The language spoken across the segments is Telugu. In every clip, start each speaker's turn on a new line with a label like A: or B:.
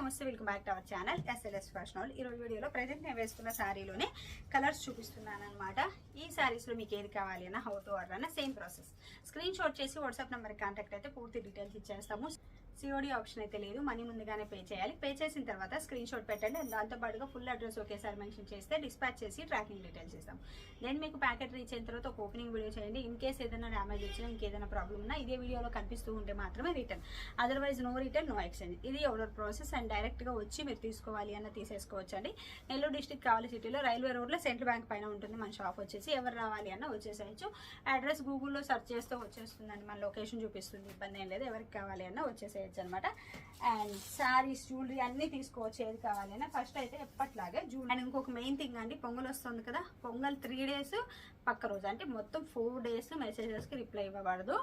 A: నమస్తే welcome back to our channel. S L S fashion వాళ్ళు ఈరోజు వీడియోలో ప్రజెంట్ నేను వేసుకున్న శారీలోనే కలర్స్ చూపిస్తున్నాను అనమాట ఈ శారీస్లో మీకు ఏది కావాలి అన్న హౌ టు ఆర్డర్ అన్న సేమ్ ప్రాసెస్ స్క్రీన్ షాట్ చేసి వాట్సాప్ నెంబర్ కాంటాక్ట్ అయితే పూర్తి డీటెయిల్స్ ఇచ్చేస్తాము. సిఓడి ఆప్షన్ అయితే లేదు. మనీ ముందుగానే పే చేయాలి. పే చేసిన తర్వాత స్క్రీన్ షాట్ పెట్టండి. దాంతోపాటుగా ఫుల్ అడ్రస్ ఒకేసారి మెన్షన్ చేస్తే డిస్పాచ్ చేసి ట్రాకింగ్ డీటెయిల్స్ ఇస్తాం దెన్ మీకు ప్యాకెట్ రీచ్ అయిన తర్వాత ఒక ఓపెనింగ్ వీడియో చేయండి. ఇన్ కేస్ ఏదైనా డ్యామేజ్ వచ్చినా ఇంకేదైనా ప్రాబ్లం ఉన్నా ఇదే వీడియోలో కనిపిస్తూ ఉంటే మాత్రమే return. Otherwise no return no exchange. ఇది ఆర్డర్ ప్రాసెస్ అండ్ డైరెక్ట్గా వచ్చి మీరు తీసుకోవాలి అన్న తీసేసుకోవచ్చు అండి. నెల్లూరు డిస్టిక్ కావాలి సిటీలో రైల్వే రోడ్లో సెంట్రల్ బ్యాంక్ పైన ఉంటుంది. మన షాప్ వచ్చేసి. ఎవరు రావాలి అన్న వచ్చేసేయచ్చు. అడ్రస్ గూగుల్లో సెర్చ్ చేస్తే వచ్చేస్తుందండి. మన లొకేషన్ చూపిస్తుంది. ఇబ్బంది ఏం లేదు. ఎవరికి కావాలి అన్న వచ్చేసేయచ్చు. అనమాట అండ్ శారీస్ జ్యువెలరీ అన్నీ తీసుకోవచ్చు ఏది కావాలైనా. ఫస్ట్ అయితే ఎప్పట్లాగే జ్యువెలరీ అండ్ ఇంకొక మెయిన్ థింగ్ అండి పొంగల్ వస్తుంది కదా. పొంగల్ త్రీ డేస్ పక్క రోజు. అంటే మొత్తం ఫోర్ డేస్ మెసేజెస్కి రిప్లై ఇవ్వబడదు.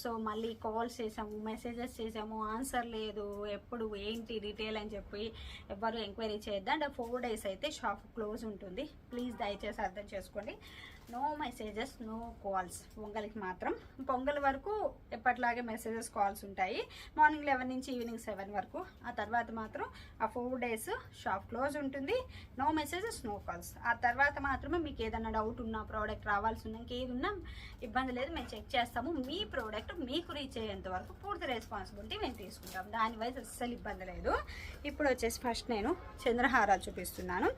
A: సో మళ్ళీ కాల్స్ చేసాము మెసేజెస్ చేసాము ఆన్సర్ లేదు ఎప్పుడు ఏంటి డీటెయిల్ అని చెప్పి ఎవరు ఎంక్వైరీ చేయొద్దు. అండ్ ఫోర్ డేస్ అయితే షాప్ క్లోజ్ ఉంటుంది. ప్లీజ్ దయచేసి అర్థం చేసుకోండి. నో మెసేజెస్ నో కాల్స్ పొంగల్కి మాత్రం. పొంగల్ వరకు ఎప్పటిలాగే మెసేజెస్ కాల్స్ ఉంటాయి. మార్నింగ్ లెవెన్ నుంచి ఈవినింగ్ సెవెన్ వరకు. ఆ తర్వాత మాత్రం ఆ ఫోర్ డేస్ షాప్ క్లోజ్ ఉంటుంది. నో మెసేజెస్ నో కాల్స్ ఆ తర్వాత మాత్రమే మీకు ఏదైనా డౌట్ ఉన్నా ప్రోడక్ట్ రావాల్సి ఉన్నా ఇంకేది ఉన్నా ఇబ్బంది లేదు మేము చెక్ చేస్తాము. మీ ప్రోడక్ట్ మీకు రీచ్ అయ్యేంత వరకు పూర్తి రెస్పాన్సిబిలిటీ మేము తీసుకుంటాం దాని వైజ్ అస్సలు ఇబ్బంది లేదు. ఇప్పుడు వచ్చేసి ఫస్ట్ నేను చంద్రహారాలు చూపిస్తున్నాను.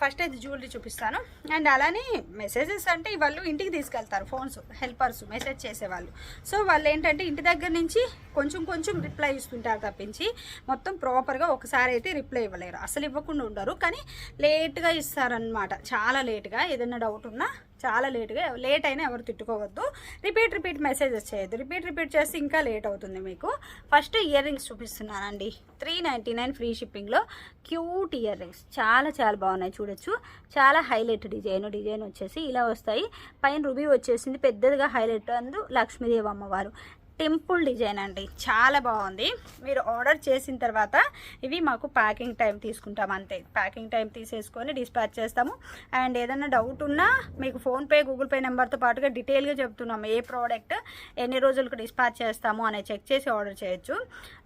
A: ఫస్ట్ అయితే జ్యువెలరీ చూపిస్తాను. అండ్ అలానే మెసేజెస్ అంటే వాళ్ళు ఇంటికి తీసుకెళ్తారు ఫోన్స్ హెల్పర్స్ మెసేజ్ చేసేవాళ్ళు. సో వాళ్ళు ఏంటంటే ఇంటి దగ్గర నుంచి కొంచెం కొంచెం రిప్లై ఇస్తుంటారు తప్పించి మొత్తం ప్రాపర్గా ఒకసారి అయితే రిప్లై ఇవ్వలేరు. అసలు ఇవ్వకుండా ఉండరు. కానీ లేట్గా ఇస్తారనమాట చాలా లేట్గా ఏదైనా డౌట్ ఉన్నా చాలా లేట్గా లేట్ అయినా ఎవరు తిట్టుకోవద్దు. రిపీట్ రిపీట్ మెసేజెస్ చేయొద్దు. రిపీట్ రిపీట్ చేస్తే ఇంకా లేట్ అవుతుంది మీకు. ఫస్ట్ ఇయర్ రింగ్స్ చూపిస్తున్నానండి. త్రీ నైంటీ నైన్ ఫ్రీ షిప్పింగ్లో క్యూట్ ఇయర్ రింగ్స్. చాలా చాలా బాగున్నాయి చూడొచ్చు. చాలా హైలైట్ డిజైన్ డిజైన్ వచ్చేసి ఇలా వస్తాయి. పైన రుబీ వచ్చేసింది. పెద్దదిగా హైలైట్ అందు లక్ష్మీదేవి అమ్మవారు. టెంపుల్ డిజైన్ అండి. చాలా బాగుంది. మీరు ఆర్డర్ చేసిన తర్వాత ఇవి మాకు ప్యాకింగ్ టైం తీసుకుంటాం అంతే. ప్యాకింగ్ టైం తీసేసుకొని డిస్పాచ్ చేస్తాము. అండ్ ఏదైనా డౌట్ ఉన్నా మీకు ఫోన్పే గూగుల్ పే నెంబర్తో పాటుగా డీటెయిల్గా చెప్తున్నాము ఏ ప్రోడక్ట్ ఎన్ని రోజులకు డిస్పాచ్ చేస్తాము అనే చెక్ చేసి ఆర్డర్ చేయొచ్చు.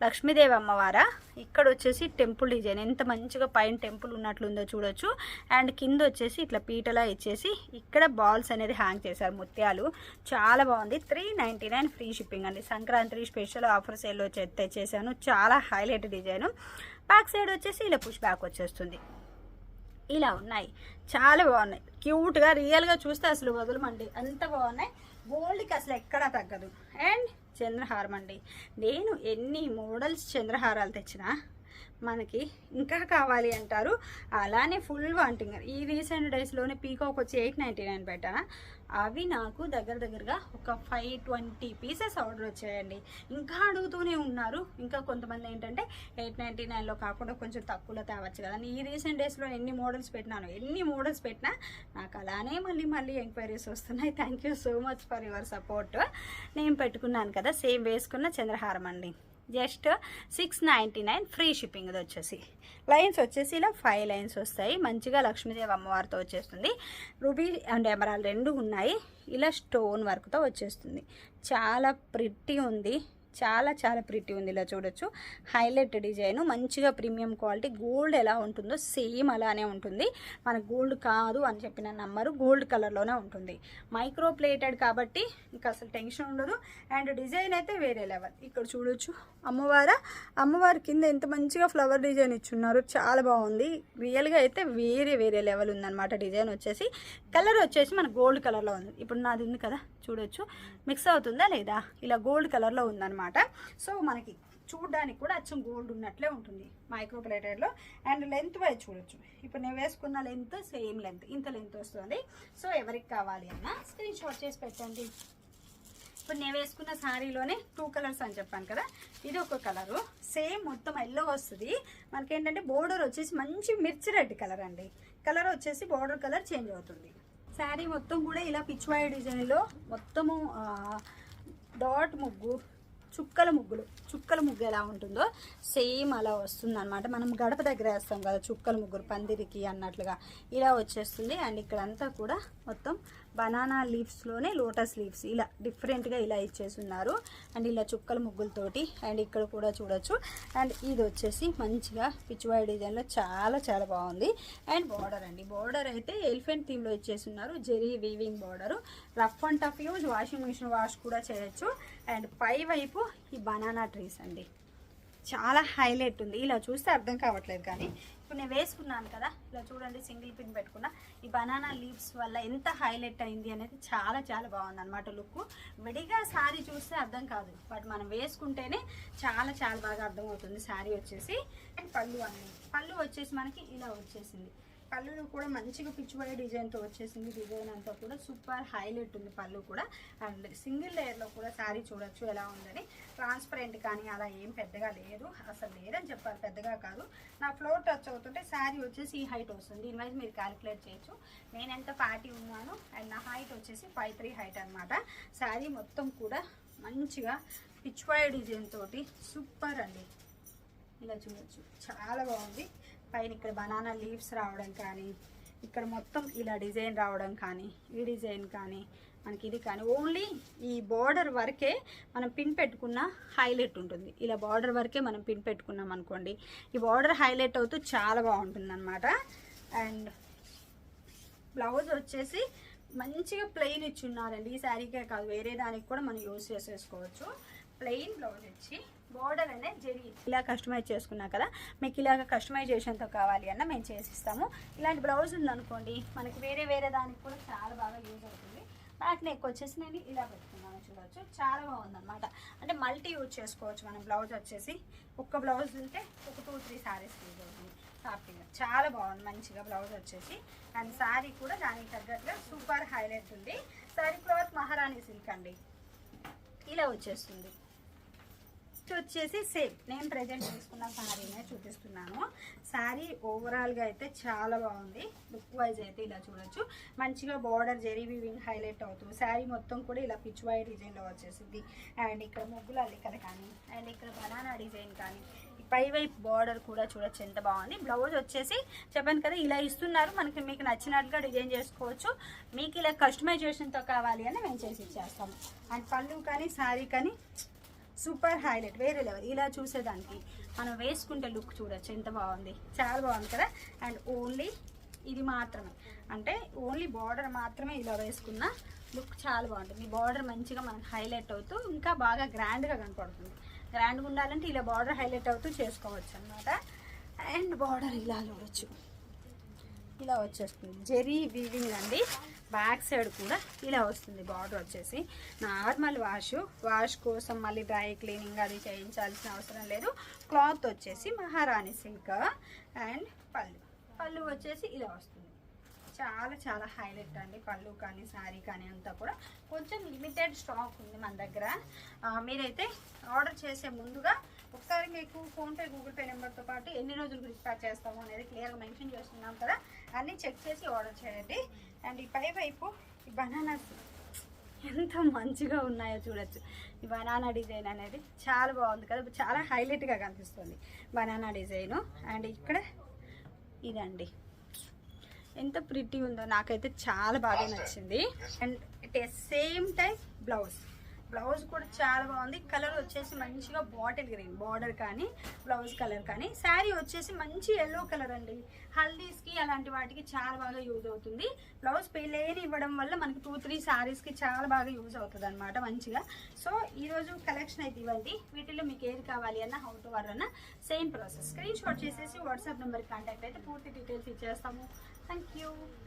A: లక్ష్మీదేవి అమ్మవారా. ఇక్కడ వచ్చేసి టెంపుల్ డిజైన్. ఎంత మంచిగా పైన టెంపుల్ ఉన్నట్లుందో చూడొచ్చు. అండ్ కింద వచ్చేసి ఇట్లా పీటలా ఇచ్చేసి ఇక్కడ బాల్స్ అనేది హ్యాంగ్ చేశారు ముత్యాలు. చాలా బాగుంది. Three ninety nine free shipping అండి. సంక్రాంతి స్పెషల్ ఆఫర్ సేల్లో తెచ్చేసాను. చాలా హైలైట్ డిజైన్. బ్యాక్ సైడ్ వచ్చేసి ఇలా పుష్ బ్యాక్ వచ్చేస్తుంది. ఇలా ఉన్నాయి. చాలా బాగున్నాయి. క్యూట్గా రియల్గా చూస్తే అసలు వదలమండి. అంత బాగున్నాయి. గోల్డ్కి అసలు ఎక్కడా తగ్గదు. అండ్ చంద్రహారం అండి. నేను ఎన్ని మోడల్స్ చంద్రహారాలు తెచ్చినా మనకి ఇంకా కావాలి అంటారు. అలానే ఫుల్ వాంటింగ్. ఈ రీసెంట్ డేస్లోనే పీకాక్ వచ్చి ఎయిట్ నైంటీ నైన్ పెట్టానా? అవి నాకు దగ్గర దగ్గరగా ఒక ఫైవ్ ట్వంటీ పీసెస్ ఆర్డర్ వచ్చాయండి. ఇంకా అడుగుతూనే ఉన్నారు. ఇంకా కొంతమంది ఏంటంటే ఎయిట్ నైంటీ నైన్లో కాకుండా కొంచెం తక్కువలో తేవచ్చు కదా. ఈ రీసెంట్ డేస్లో ఎన్ని మోడల్స్ పెట్టినాను ఎన్ని మోడల్స్ పెట్టినా నాకు అలానే మళ్ళీ మళ్ళీ ఎంక్వైరీస్ వస్తున్నాయి. Thank you so much for your support నేను పెట్టుకున్నాను కదా సేమ్ వేసుకున్న చంద్రహారం అండి. Just six ninety nine free shipping ఇది వచ్చేసి. లైన్స్ వచ్చేసి ఇలా ఫైవ్ లైన్స్ వస్తాయి. మంచిగా లక్ష్మీదేవి అమ్మవారితో వచ్చేస్తుంది. రూబీ అండ్ ఎమరాల్ రెండు ఉన్నాయి. ఇలా స్టోన్ వర్క్తో వచ్చేస్తుంది. చాలా ప్రిట్టి ఉంది. చాలా చాలా ప్రిటీ ఉంది. ఇలా చూడొచ్చు. హైలైట్ డిజైన్ మంచిగా ప్రీమియం క్వాలిటీ గోల్డ్ ఎలా ఉంటుందో సేమ్ అలానే ఉంటుంది. మన గోల్డ్ కాదు అని చెప్పిన నంబరు గోల్డ్ కలర్లోనే ఉంటుంది. మైక్రో ప్లేటెడ్ కాబట్టి ఇంకా అసలు టెన్షన్ ఉండదు. అండ్ డిజైన్ అయితే వేరే లెవెల్ ఇక్కడ చూడొచ్చు. అమ్మవార అమ్మవారి కింద ఎంత మంచిగా ఫ్లవర్ డిజైన్ ఇచ్చున్నారు. చాలా బాగుంది. రియల్గా అయితే వేరే వేరే లెవెల్ ఉందన్నమాట డిజైన్ వచ్చేసి. కలర్ వచ్చేసి మన గోల్డ్ కలర్లో ఉంది. ఇప్పుడు నాది ఉంది కదా. చూడొచ్చు. మిక్స్ అవుతుందా లేదా? ఇలా గోల్డ్ కలర్లో ఉందన్నమాట. సో మనకి చూడడానికి కూడా అచ్చం గోల్డ్ ఉన్నట్లే ఉంటుంది మైక్రో ప్లేటెడ్లో అండ్ లెంత్ వైజ్ చూడొచ్చు. ఇప్పుడు నేను వేసుకున్న లెంత్ సేమ్ లెంత్ ఇంత లెంత్ వస్తుంది. సో ఎవరికి కావాలి అన్న స్క్రీన్ షాట్ చేసి పెట్టండి. ఇప్పుడు నేను వేసుకున్న శారీలోనే టూ కలర్స్ అని చెప్పాను కదా. ఇది ఒక కలరు సేమ్ మొత్తం ఎల్లో వస్తుంది. మనకేంటంటే బోర్డర్ వచ్చేసి మంచి మిర్చి రెడ్ కలర్ అండి. కలర్ వచ్చేసి బోర్డర్ కలర్ చేంజ్ అవుతుంది. శారీ మొత్తం కూడా ఇలా పిచ్వాయి డిజైన్లో మొత్తము డాట్ ముగ్గు చుక్కల ముగ్గులు. చుక్కల ముగ్గు ఎలా ఉంటుందో సేమ్ అలా వస్తుంది అనమాట మనం గడప దగ్గర వేస్తాం కదా చుక్కల ముగ్గురు పందిరికి అన్నట్లుగా. ఇలా వచ్చేస్తుంది. అండ్ ఇక్కడంతా కూడా మొత్తం బనానా లీవ్స్లోనే లోటస్ లీవ్స్ ఇలా డిఫరెంట్గా ఇలా ఇచ్చేస్తున్నారు. అండ్ ఇలా చుక్కల ముగ్గులతోటి అండ్ ఇక్కడ కూడా చూడొచ్చు. అండ్ ఇది వచ్చేసి మంచిగా పిచ్చివాయి డిజైన్లో చాలా చాలా బాగుంది. అండ్ బార్డర్ అండి. బార్డర్ అయితే ఎలిఫెంట్ థీమ్లో ఇచ్చేస్తున్నారు. Zari weaving border rough and tough use washing machine wash కూడా చేయొచ్చు. అండ్ పై వైపు ఈ బనానా ట్రీస్ అండి. చాలా హైలైట్ ఉంది. ఇలా చూస్తే అర్థం కావట్లేదు కానీ ఇప్పుడు నేను వేసుకున్నాను కదా ఇలా చూడండి సింగిల్ పిన్ పెట్టుకున్నా ఈ బనానా లీవ్స్ వల్ల ఎంత హైలైట్ అయింది అనేది చాలా చాలా బాగుంది అనమాట లుక్ విడిగా శారీ చూస్తే అర్థం కాదు బట్ మనం వేసుకుంటేనే చాలా చాలా బాగా అర్థమవుతుంది. శారీ వచ్చేసి అండ్ పళ్ళు అనేది పళ్ళు వచ్చేసి మనకి ఇలా వచ్చేసింది. పళ్ళు కూడా మంచిగా పిచ్చిపోయే డిజైన్తో వచ్చేసింది. డిజైన్ అంతా కూడా సూపర్ హైలైట్ ఉంది పళ్ళు కూడా. అండ్ సింగిల్ లేయర్లో కూడా శారీ చూడొచ్చు ఎలా ఉందని. ట్రాన్స్పరెంట్ కానీ అలా ఏం పెద్దగా లేదు. అసలు లేదని చెప్పాలి పెద్దగా కాదు. నా ఫ్లోర్ టచ్ అవుతుంటే శారీ వచ్చేసి ఈ హైట్ వస్తుంది. దీని వైజ్ మీరు క్యాలిక్యులేట్ చేయొచ్చు. నేను ఎంత పార్టీ ఉన్నాను అండ్ నా హైట్ వచ్చేసి ఫైవ్ త్రీ హైట్ అనమాట శారీ మొత్తం కూడా మంచిగా పిచ్చిపాయ డిజైన్ తోటి సూపర్ అండి. ఇలా చూడొచ్చు. చాలా బాగుంది. పైన ఇక్కడ బనానా లీవ్స్ రావడం కానీ ఇక్కడ మొత్తం ఇలా డిజైన్ రావడం కానీ ఈ డిజైన్ కానీ మనకి ఇది కానీ. ఓన్లీ ఈ బార్డర్ వరకే మనం పిన్ పెట్టుకున్న హైలైట్ ఉంటుంది. ఇలా బార్డర్ వరకే మనం పిన్ పెట్టుకున్నాం అనుకోండి ఈ బార్డర్ హైలైట్ అవుతూ చాలా బాగుంటుంది అనమాట అండ్ బ్లౌజ్ వచ్చేసి మంచిగా ప్లెయిన్ ఇచ్చి ఉన్నారండి. ఈ శారీకే కాదు వేరే దానికి కూడా మనం యూజ్ చేసేసుకోవచ్చు. ప్లెయిన్ బ్లౌజ్ ఇచ్చి బోర్డర్ అనేది జరిగి ఇలా కస్టమైజ్ చేసుకున్నా కదా మీకు ఇలాగ కస్టమైజేషన్తో కావాలి అన్న మేము చేసిస్తాము. ఇలాంటి బ్లౌజ్ ఉందనుకోండి మనకి వేరే వేరే దానికి కూడా చాలా బాగా యూజ్ అవుతుంది. బ్యాక్ నెక్ వచ్చేసి నేను ఇలా పెట్టుకున్నాను చూడవచ్చు చాలా బాగుందన్నమాట. అంటే మల్టీ యూజ్ చేసుకోవచ్చు మనం బ్లౌజ్ వచ్చేసి. ఒక్క బ్లౌజ్ ఉంటే ఒక టూ త్రీ సారీస్ యూజ్ అవుతుంది. సాఫ్ట్గా చాలా బాగుంది మంచిగా బ్లౌజ్ వచ్చేసి. అండ్ శారీ కూడా దానికి తగ్గట్టుగా సూపర్ హైలైట్ ఉంది. శారీ క్లాత్ మహారాణి సిల్క్ అండి. ఇలా వచ్చేస్తుంది. నెక్స్ట్ వచ్చేసి సేమ్ నేను ప్రజెంట్ తీసుకున్న శారీనే చూపిస్తున్నాను. శారీ ఓవరాల్గా అయితే చాలా బాగుంది. లుక్ వైజ్ అయితే ఇలా చూడొచ్చు. మంచిగా బార్డర్ జెరీ వివింగ్ హైలైట్ అవుతుంది శారీ మొత్తం కూడా ఇలా పిచ్ వై డిజైన్లో వచ్చేసింది. అండ్ ఇక్కడ ముగ్గుల అల్లికలు కానీ అండ్ ఇక్కడ బనానా డిజైన్ కానీ పై వైపు బార్డర్ కూడా చూడొచ్చు ఎంత బాగుంది. బ్లౌజ్ వచ్చేసి చెప్పాను కదా ఇలా ఇస్తున్నారు. మనకి మీకు నచ్చినట్టుగా డిజైన్ చేసుకోవచ్చు. మీకు ఇలా కస్టమైజేషన్తో కావాలి అని మేము చేసి ఇచ్చేస్తాము అండ్ పళ్ళు కానీ శారీ కానీ సూపర్ హైలైట్ వేరే లెవెల్. ఇలా చూసేదానికి మనం వేసుకుంటే లుక్ చూడొచ్చు ఎంత బాగుంది. చాలా బాగుంది కదా? అండ్ ఓన్లీ ఇది మాత్రమే. అంటే ఓన్లీ బార్డర్ మాత్రమే ఇలా వేసుకున్న లుక్ చాలా బాగుంటుంది. బార్డర్ మంచిగా మనకు హైలైట్ అవుతూ ఇంకా బాగా గ్రాండ్గా కనపడుతుంది. గ్రాండ్గా ఉండాలంటే ఇలా బార్డర్ హైలైట్ అవుతూ చేసుకోవచ్చు అనమాట అండ్ బార్డర్ ఇలా చూడొచ్చు. ఇలా వచ్చేస్తుంది. జెరీ వీవింగ్ అండి. బ్యాక్ సైడ్ కూడా ఇలా వస్తుంది బార్డర్ వచ్చేసి. నార్మల్ వాష్ వాష్ కోసం మళ్ళీ డ్రై క్లీనింగ్ అది చేయించాల్సిన అవసరం లేదు. క్లాత్ వచ్చేసి మహారాణి సిల్క్ అండ్ పళ్ళు. పళ్ళు వచ్చేసి ఇలా వస్తుంది. చాలా చాలా హైలైట్ అండి. పళ్ళు కానీ శారీ కానీ అంతా కూడా కొంచెం లిమిటెడ్ స్టాక్ ఉంది మన దగ్గర. మీరైతే ఆర్డర్ చేసే ముందుగా ఒకసారి మీకు ఫోన్పే గూగుల్ పే నెంబర్తో పాటు ఎన్ని రోజులు డిస్పాచ్ చేస్తాము అనేది క్లియర్గా మెన్షన్ చేస్తున్నాం కదా. అన్నీ చెక్ చేసి ఆర్డర్ చేయండి. అండ్ ఈ పై వైపు ఈ బనానాస్ ఎంత మంచిగా ఉన్నాయో చూడొచ్చు. ఈ బనానా డిజైన్ అనేది చాలా బాగుంది కదా. చాలా హైలైట్గా కనిపిస్తుంది బనానా డిజైను అండ్ ఇక్కడ ఇదండి. ఎంత ప్రిటీ ఉందో నాకైతే చాలా బాగా నచ్చింది. And it same time blouse blouse కూడా చాలా బాగుంది. కలర్ వచ్చేసి మంచిగా బాటిల్ గ్రీన్ బార్డర్ కానీ బ్లౌజ్ కలర్ కానీ. శారీ వచ్చేసి మంచి ఎల్లో కలర్ అండి. హల్దీస్కి అలాంటి వాటికి చాలా బాగా యూజ్ అవుతుంది. బ్లౌజ్ పెళ్ళేని ఇవ్వడం వల్ల మనకి టూ త్రీ శారీస్కి చాలా బాగా యూజ్ అవుతుంది అనమాట మంచిగా. సో ఈరోజు కలెక్షన్ అయితే ఇవ్వండి. వీటిలో మీకు ఏది కావాలి అన్న హౌ టు వర్ అన్న సేమ్ ప్రాసెస్ స్క్రీన్ షాట్ చేసేసి వాట్సాప్ నెంబర్కి కాంటాక్ట్ అయితే పూర్తి డీటెయిల్స్ ఇచ్చేస్తాము. Thank you